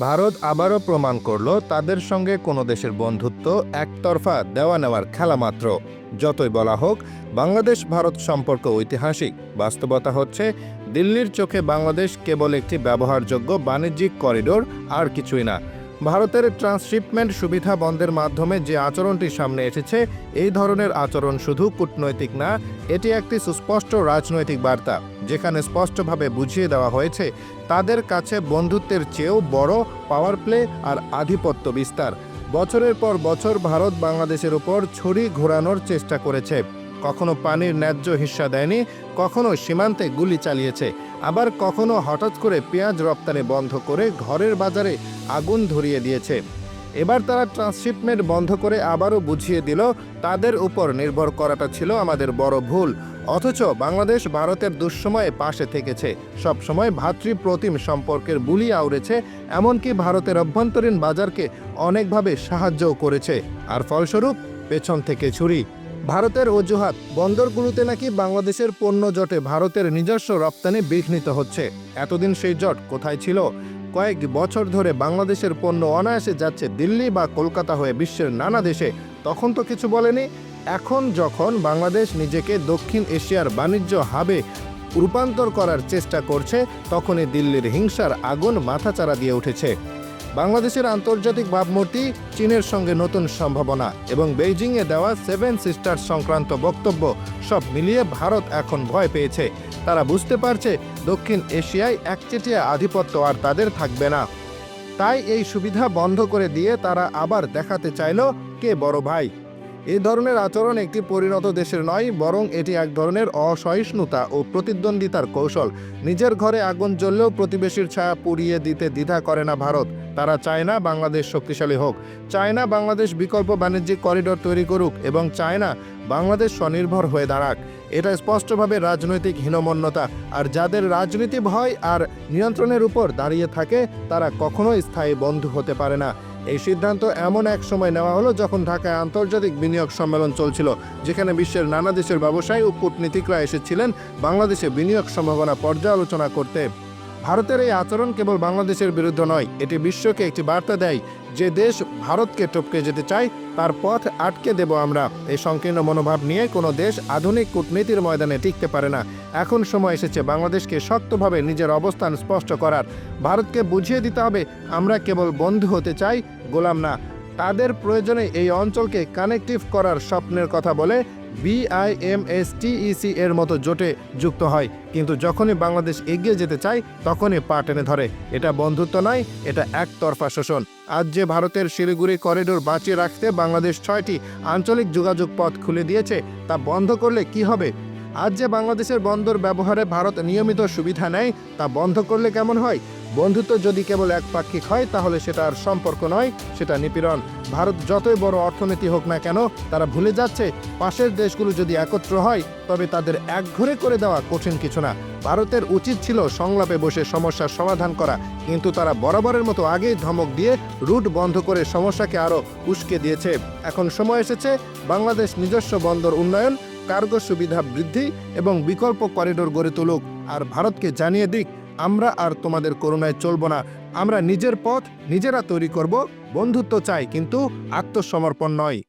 ভারত আবারও প্রমাণ করল তাদের সঙ্গে কোনো দেশের বন্ধুত্ব একতরফা দেওয়া নেওয়ার খেলা মাত্র। যতই বলা হোক বাংলাদেশ ভারত সম্পর্ক ঐতিহাসিক। বাস্তবতা হচ্ছে, দিল্লির চোখে বাংলাদেশ কেবল একটি ব্যবহারযোগ্য বাণিজ্যিক করিডোর, আর কিছুই না। ভারতের ট্রান্সশিপমেন্ট সুবিধা বন্ধের মাধ্যমে যে আচরণটি সামনে এসেছে, এই ধরনের আচরণ শুধু কূটনৈতিক না, এটি একটি সুস্পষ্ট রাজনৈতিক বার্তা। যেখানে স্পষ্টভাবে বুঝিয়ে দেওয়া হয়েছে, তাদের কাছে বন্ধুত্বের চেয়েও বড় পাওয়ার প্লে আর আধিপত্য বিস্তার। বছরের পর বছর ভারত বাংলাদেশের উপর ছড়ি ঘোরানোর চেষ্টা করেছে। কখনো পানির ন্যায্য হিস্সা দেয়নি, কখনো সীমান্তে গুলি চালিয়েছে। আবার কখনো হঠাৎ করে পেঁয়াজ রপ্তানি বন্ধ করে ঘরের বাজারে আগুন ধরিয়ে দিয়েছে। এবার তারা ট্রান্সশিপমেন্ট বন্ধ করে আবারও বুঝিয়ে দিল, তাদের উপর নির্ভর করাটা ছিল আমাদের বড় ভুল। অথচ বাংলাদেশ ভারতের দুঃসময়ে পাশে থেকেছে। সবসময় ভাতৃপ্রতিম সম্পর্কের বুলি আউড়েছে, এমনকি ভারতের অভ্যন্তরীণ বাজারকে অনেকভাবে সাহায্যও করেছে। আর ফলস্বরূপ, পেছন থেকে ছুরি ভারতের অজুহাত, বন্দরগুলোতে নাকি বাংলাদেশের পণ্য জটে ভারতের নিজস্ব রপ্তানি বিঘ্নিত হচ্ছে। এতদিন সেই জট কোথায় ছিল? কয়েক বছর ধরে বাংলাদেশের পণ্য অনায়াসে যাচ্ছে দিল্লি বা কলকাতা হয়ে বিশ্বের নানা দেশে। তখন তো কিছু বলেনি। এখন যখন বাংলাদেশ নিজেকে দক্ষিণ এশিয়ার বাণিজ্য হাবে রূপান্তর করার চেষ্টা করছে, তখনই দিল্লির হিংসার আগুন মাথাচাড়া দিয়ে উঠেছে। বাংলাদেশের আন্তর্জাতিক ভাবমূর্তি চীনের সঙ্গে নতুন সম্ভাবনা এবং বেইজিংয়ে দেওয়া সেভেন সিস্টার সংক্রান্ত বক্তব্য সব মিলিয়ে ভারত এখন ভয় পেয়েছে। তারা বুঝতে পারছে দক্ষিণ এশিয়ায় একচেটিয়া আধিপত্য আর তাদের থাকবে না। তাই এই সুবিধা বন্ধ করে দিয়ে তারা আবার দেখাতে চাইল কে বড় ভাই। এই ধরনের আচরণ একটি পরিণত দেশের নয়, বরং এটি এক ধরনের অসহিষ্ণুতা ও প্রতিদ্বন্দ্বিতার কৌশল। নিজের ঘরে আগুন জ্বললেও প্রতিবেশীর ছায়া পুড়িয়ে দিতে দ্বিধা করে না ভারত। তারা চায় না বাংলাদেশ শক্তিশালী হোক। চায় না বাংলাদেশ বিকল্প বাণিজ্যিক করিডর তৈরি করুক এবং চায় না বাংলাদেশ স্বনির্ভর হয়ে দাঁড়াক। এটা স্পষ্টভাবে রাজনৈতিক হীনমন্যতা। আর যাদের রাজনীতি ভয় আর নিয়ন্ত্রণের উপর দাঁড়িয়ে থাকে, তারা কখনোই স্থায়ী বন্ধু হতে পারে না। এই সিদ্ধান্ত এমন এক সময় নেওয়া হলো যখন ঢাকায় আন্তর্জাতিক বিনিয়োগ সম্মেলন চলছিল, যেখানে বিশ্বের নানা দেশের ব্যবসায়ী ও কূটনীতিকরা এসেছিলেন বাংলাদেশে বিনিয়োগ সম্ভাবনা পর্যালোচনা করতে। ভারতের এই আচরণ কেবল বাংলাদেশের বিরুদ্ধে নয়, এটি বিশ্বকে একটি বার্তা দেয় যে দেশ ভারতকে টপকে যেতে চায়, তার পথ আটকে দেব আমরা। এই সংকীর্ণ মনোভাব নিয়ে কোনো দেশ আধুনিক কূটনীতির ময়দানে টিকতে পারে না। এখন সময় এসেছে বাংলাদেশকে শক্তভাবে নিজের অবস্থান স্পষ্ট করার। ভারতকে বুঝিয়ে দিতে হবে, আমরা কেবল বন্ধু হতে চাই, গোলাম না। তাদের প্রয়োজনে এই অঞ্চলকে কানেকটিভ করার স্বপ্নের কথা বলে বিআইএমএসটিইসি এর মতো জোটে যুক্ত হয়। কিন্তু যখনই বাংলাদেশ এগিয়ে যেতে চায়, তখনই পা টেনে ধরে। এটা বন্ধুত্ব নয়, এটা একতরফা শোষণ। আজ যে ভারতের শিলিগুড়ি করিডোর বাঁচিয়ে রাখতে বাংলাদেশ ছয়টি আঞ্চলিক যোগাযোগ পথ খুলে দিয়েছে, তা বন্ধ করলে কি হবে? আজ যে বাংলাদেশের বন্দর ব্যবহারে ভারত নিয়মিত সুবিধা নেয়, তা বন্ধ করলে কেমন হয়? বন্ধুত্ব যদি কেবল একপাক্ষিক হয়, তাহলে সেটা আর সম্পর্ক নয়, সেটা নিপীড়ন। ভারত যতই বড় অর্থনীতি হোক না কেন, তারা ভুলে যাচ্ছে, পাশের দেশগুলো যদি একত্র হয়, তবে তাদের একঘরে করে দেওয়া কঠিন কিছু না। ভারতের উচিত ছিল সংলাপে বসে সমস্যার সমাধান করা, কিন্তু তারা বরাবরের মতো আগেই ধমক দিয়ে রুট বন্ধ করে সমস্যাকে আরও উস্কে দিয়েছে। এখন সময় এসেছে বাংলাদেশ নিজস্ব বন্দর উন্নয়ন কার্গো সুবিধা বৃদ্ধি এবং বিকল্প করিডোর গড়ে তুলুক। আর ভারতকে জানিয়ে দিক, আমরা আর তোমাদের করোনায় চলব না। আমরা নিজের পথ নিজেরা তৈরি করব, বন্ধুত্ব চাই, কিন্তু আত্মসমর্পণ নয়।